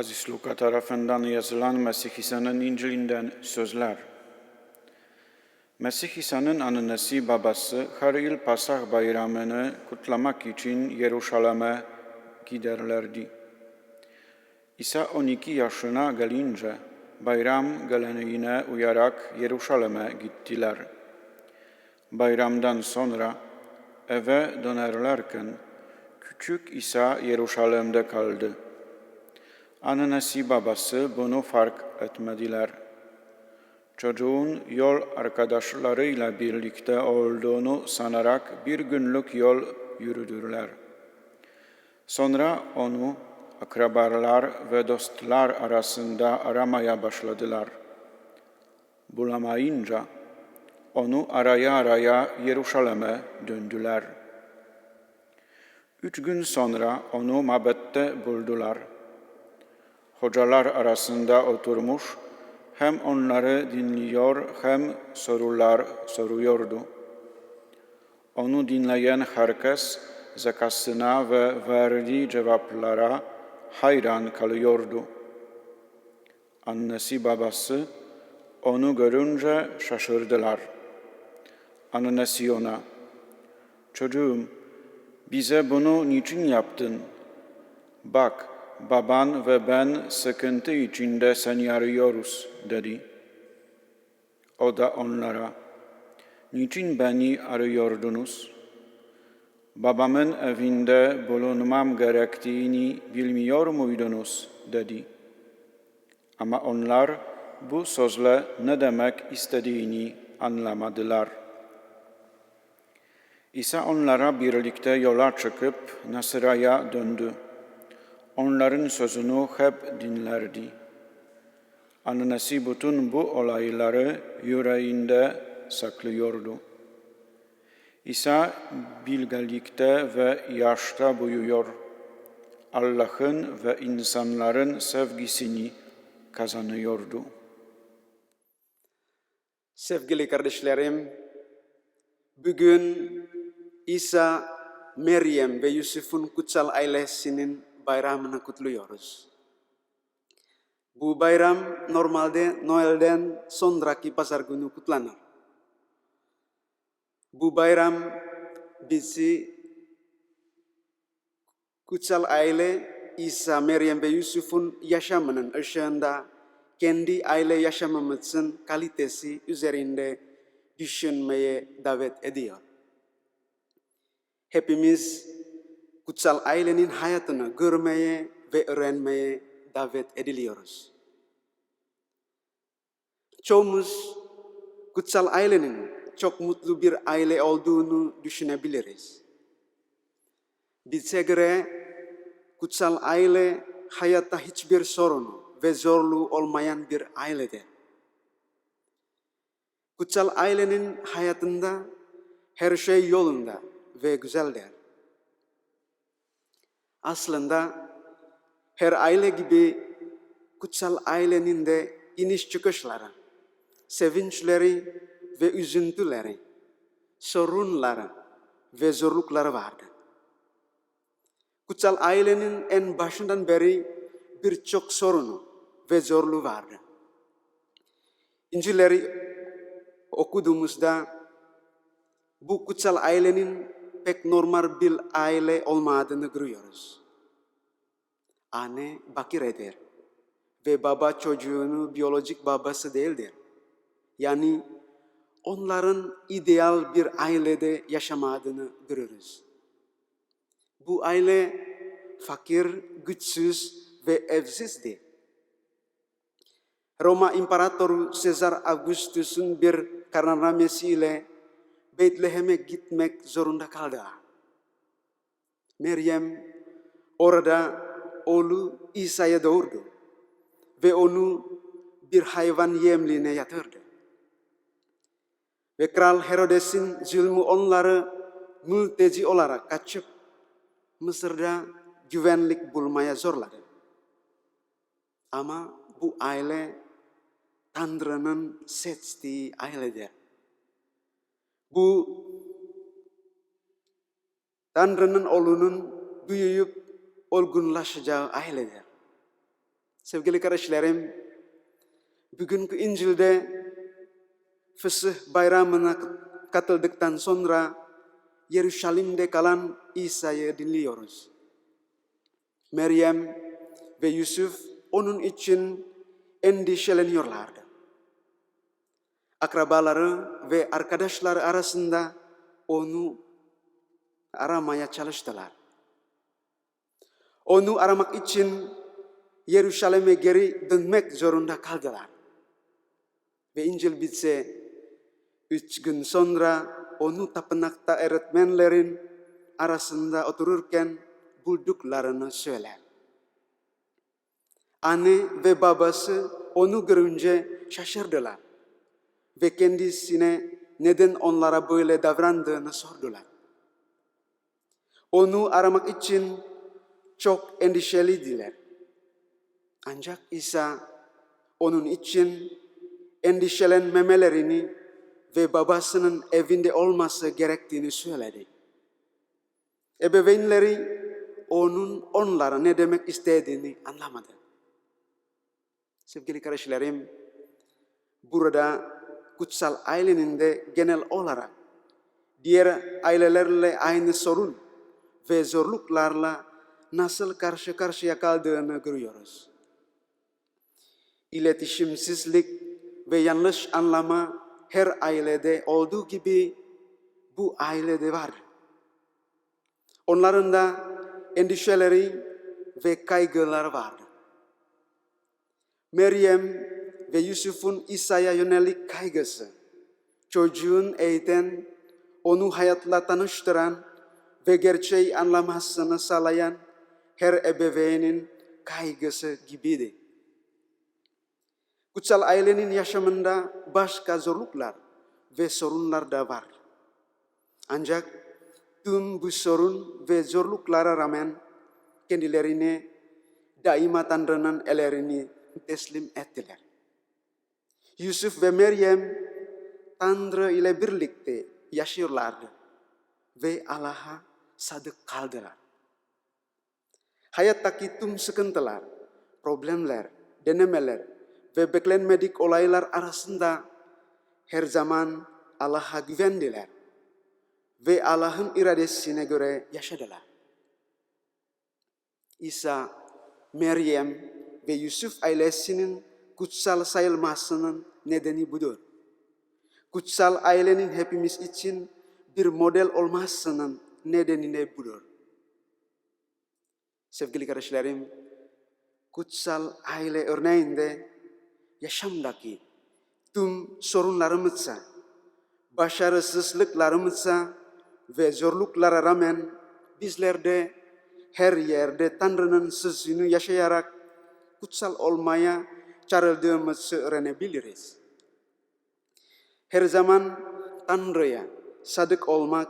Aziz Luka tarafından yazılan Mesih İsa'nın İncil'inden sözler. Mesih İsa'nın annesi babası her yıl Pasah bayramını kutlamak için Yeruşalim'e giderlerdi. İsa 12 yaşına gelince bayram geleneğine uyarak Yeruşalim'e gittiler. Bayramdan sonra eve dönerlerken küçük İsa Yeruşalim'de kaldı. Annesi babası bunu fark etmediler. Çocuğun yol arkadaşlarıyla birlikte olduğunu sanarak bir günlük yol yürüdüler. Sonra onu akrabalar ve dostlar arasında aramaya başladılar. Bulamayınca onu araya araya Yeruşalim'e döndüler. Üç gün sonra onu mabette buldular. Hocalar arasında oturmuş, hem onları dinliyor hem sorular soruyordu. Onu dinleyen herkes zekasına ve verdiği cevaplara hayran kalıyordu. Annesi babası onu görünce şaşırdılar. Annesi ona, çocuğum bize bunu niçin yaptın? Bak, baban ve ben sıkıntı içinde seni arıyoruz dedi. O da onlara, niçin beni arıyordunuz? Babamın evinde bulunmam gerektiğini bilmiyor muydunuz? dedi. Ama onlar bu sözle ne demek istediğini anlamadılar. İsa onlara birlikte yola çıkıp Nasıra'ya döndü onların sözünü hep dinlerdi. Annesi bütün bu olayları yüreğinde saklıyordu. İsa bilgelikte ve yaşta büyüyor. Allah'ın ve insanların sevgisini kazanıyordu. Sevgili kardeşlerim, bugün İsa, Meryem ve Yusuf'un kutsal ailesinin bayramını kutluyoruz. Bu bayram normalde Noel'den sonraki pazar günü kutlanır. Bu bayram bizi kutsal aile İsa, Meryem ve Yusuf'un yaşamının ışığında kendi aile yaşamımızın kalitesi üzerinde düşünmeye davet ediyor. Hepimiz kutsal ailenin hayatını görmeye ve öğrenmeye davet ediliyoruz. Çoğumuz kutsal ailenin çok mutlu bir aile olduğunu düşünebiliriz. Bize göre kutsal aile hayatta hiçbir sorunu ve zorluğu olmayan bir ailedir. Kutsal ailenin hayatında her şey yolunda ve güzeldir. Aslında her aile gibi kutsal ailenin de iniş çıkışları, sevinçleri ve üzüntüleri, sorunları ve zorlukları vardı. Kutsal ailenin en başından beri birçok sorunu ve zorluğu vardı. İncilleri okuduğumuzda bu kutsal ailenin pek normal bir aile olmadığını görüyoruz. Anne bakiredir ve baba çocuğunu biyolojik babası değildir. Yani onların ideal bir ailede yaşamadığını görürüz. Bu aile fakir, güçsüz ve evsizdi. Roma İmparatoru Caesar Augustus'un bir kararnamesi ile Bethlehem'e gitmek zorunda kaldı. Meryem orada oğlu İsa'ya doğurdu ve onu bir hayvan yemliğine yatırdı. Ve Kral Herodes'in zulmü onları mülteci olarak kaçıp Mısır'da güvenlik bulmaya zorladı. Ama bu aile Tanrı'nın seçtiği ailedir. Bu Tanrı'nın oğlunun büyüyüp olgunlaşacağı ailedir. Sevgili kardeşlerim, bugünkü İncil'de Fısıh bayramına katıldıktan sonra Yeruşalim'de kalan İsa'yı dinliyoruz. Meryem ve Yusuf onun için endişeleniyorlardı. Akrabaları ve arkadaşları arasında onu aramaya çalıştılar. Onu aramak için Yeruşalim'e geri dönmek zorunda kaldılar. Ve İncil bitse üç gün sonra onu tapınakta öğretmenlerin arasında otururken bulduklarını söyler. Anne ve babası onu görünce şaşırdılar ve kendisine neden onlara böyle davrandığını sordular. Onu aramak için çok endişeliydiler. Ancak İsa onun için endişelenmemelerini ve babasının evinde olması gerektiğini söyledi. Ebeveynleri onun onlara ne demek istediğini anlamadı. Sevgili kardeşlerim, burada kutsal ailenin de genel olarak diğer ailelerle aynı sorun ve zorluklarla nasıl karşı karşıya kaldığını görüyoruz. İletişimsizlik ve yanlış anlama her ailede olduğu gibi bu ailede var. Onların da endişeleri ve kaygıları vardı. Meryem ve Yusuf'un İsa'ya yönelik kaygısı, çocuğun eğiten, onu hayatla tanıştıran ve gerçeği anlamasını sağlayan her ebeveynin kaygısı gibiydi. Kutsal ailenin yaşamında başka zorluklar ve sorunlar da var. Ancak tüm bu sorun ve zorluklara rağmen kendilerini daima Tanrı'nın ellerini teslim ettiler. Yusuf ve Meryem Tanrı ile birlikte yaşıyorlardı ve Allah'a sadık kaldılar. Hayattaki tüm sıkıntılar, problemler, denemeler ve beklenmedik olaylar arasında her zaman Allah'a güvendiler ve Allah'ın iradesine göre yaşadılar. İsa, Meryem ve Yusuf ailesinin kutsal sayılmasının nedeni budur. Kutsal ailenin hepimiz için bir model olmasının nedeni de budur. Sevgili kardeşlerim, kutsal aile örneğinde yaşamdaki tüm sorunlarımızsa, başarısızlıklarımızsa ve zorluklara rağmen bizler de her yerde Tanrı'nın sözünü yaşayarak kutsal olmaya çağrıldığımızı öğrenebiliriz. Her zaman Tanrı'ya sadık olmak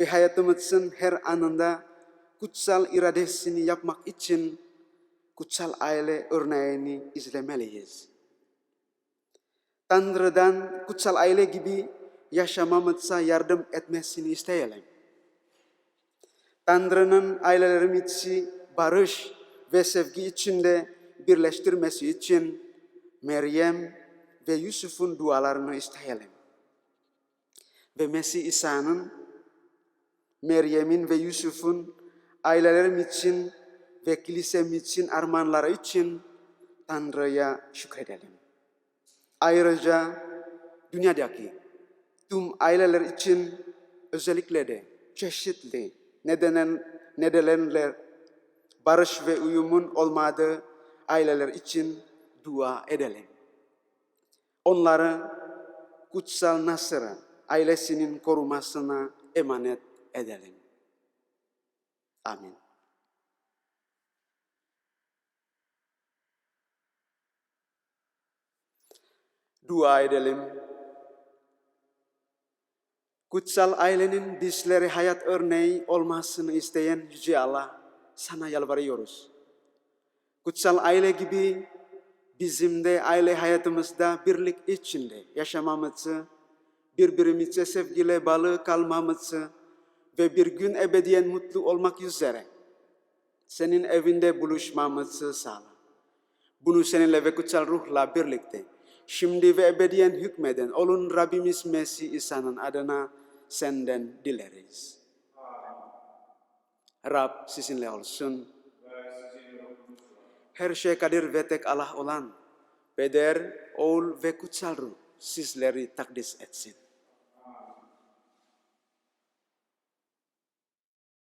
ve hayatımızın her anında kutsal iradesini yapmak için kutsal aile örneğini izlemeliyiz. Tanrı'dan kutsal aile gibi yaşamamıza yardım etmesini isteyelim. Tanrı'nın ailelerimizi barış ve sevgi içinde birleştirmesi için Meryem ve Yusuf'un dualarını isteyelim. Ve Mesih İsa'nın, Meryem'in ve Yusuf'un ailelerim için ve kilisem için armağanları için Tanrı'ya şükredelim. Ayrıca dünyadaki tüm aileler için özellikle de çeşitli nedenen, nedenler barış ve uyumun olmadığı aileler için dua edelim. Onları kutsal Nasır'a ailesinin korumasına emanet edelim. Amin. Dua edelim. Kutsal ailenin bizlere hayat örneği olmasını isteyen Yüce Allah sana yalvarıyoruz. Kutsal aile gibi bizim de aile hayatımızda birlik içinde yaşamamızı, birbirimize sevgiyle bağlı kalmamızı ve bir gün ebediyen mutlu olmak üzere senin evinde buluşmamızı sağla. Bunu seninle ve kutsal ruhla birlikte. Şimdi ve ebediyen hükmeden olun Rabbimiz Mesih İsa'nın adına senden dileriz. Rab sizinle olsun. Her şey kadir ve tek Allah olan, Peder, Oğul ve Kutsal Ruh sizleri takdis etsin.